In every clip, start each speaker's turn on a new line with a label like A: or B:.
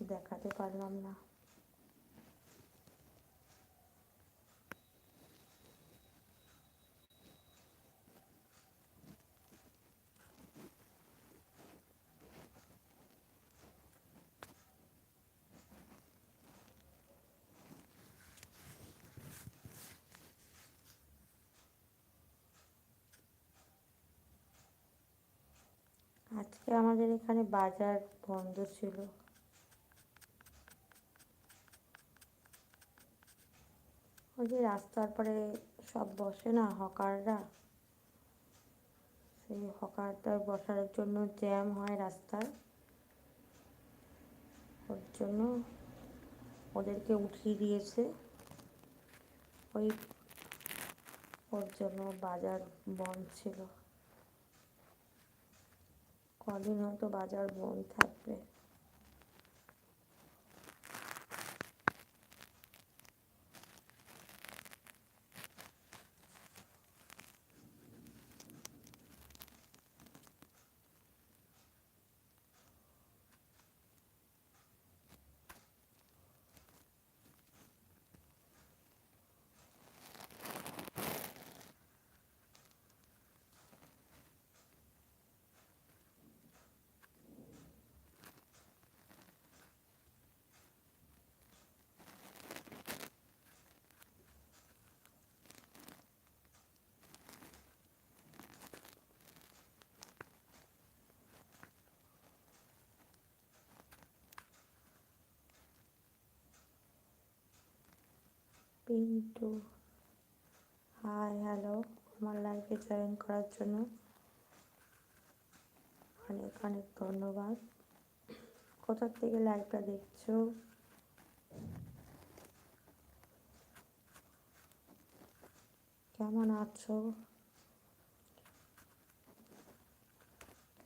A: দেখাতে পারলাম না। আজকে আমাদের এখানে বাজার বন্ধ ছিল। ওই যে রাস্তার পরে সব বসে না হকাররা? সেই হকারটার বসার জন্য জ্যাম হয় রাস্তায় ওর জন্য ওদেরকে উঠিয়ে দিয়েছে। ওই ওর জন্য বাজার বন্ধ ছিল। কদিন হয়তো বাজার বন্ধ থাকবে। পিন্টু হাই, হ্যালো, আমার লাইফে জয়েন করার জন্য অনেক অনেক ধন্যবাদ। কোথার থেকে লাইভটা দেখছ? কেমন আছো?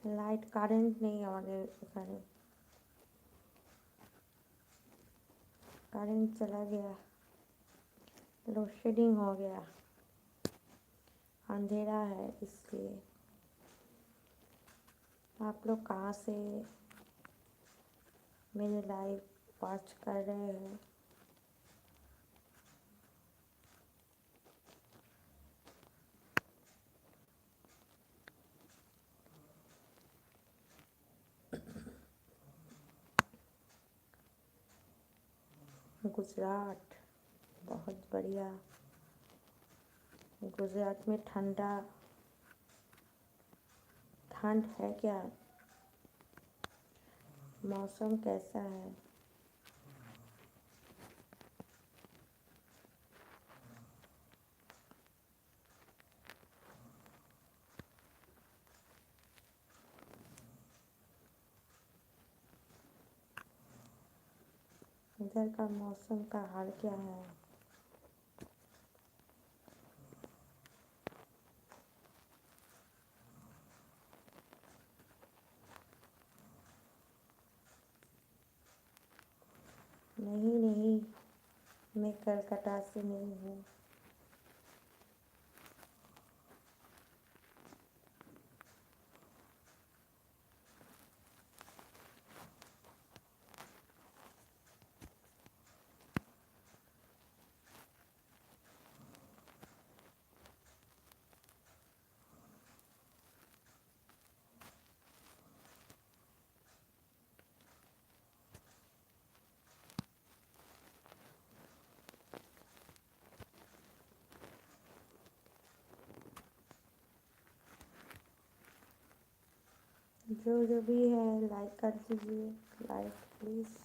A: লাইট কারেন্ট নেই আমাদের এখানে। কারেন্ট চলা গিয়া। लोड शेडिंग हो गया। अंधेरा है इसलिए। आप लोग कहाँ से मेरे लाइव वॉच कर रहे हैं? गुजरात। बहुत बढ़िया। गुजरात में ठंडा ठंड है क्या? मौसम कैसा है? इधर का मौसम का हाल क्या है? कलकत्ता से मिली हूँ। जो जो भी है लाइक कर दीजिए लाइक प्लीज़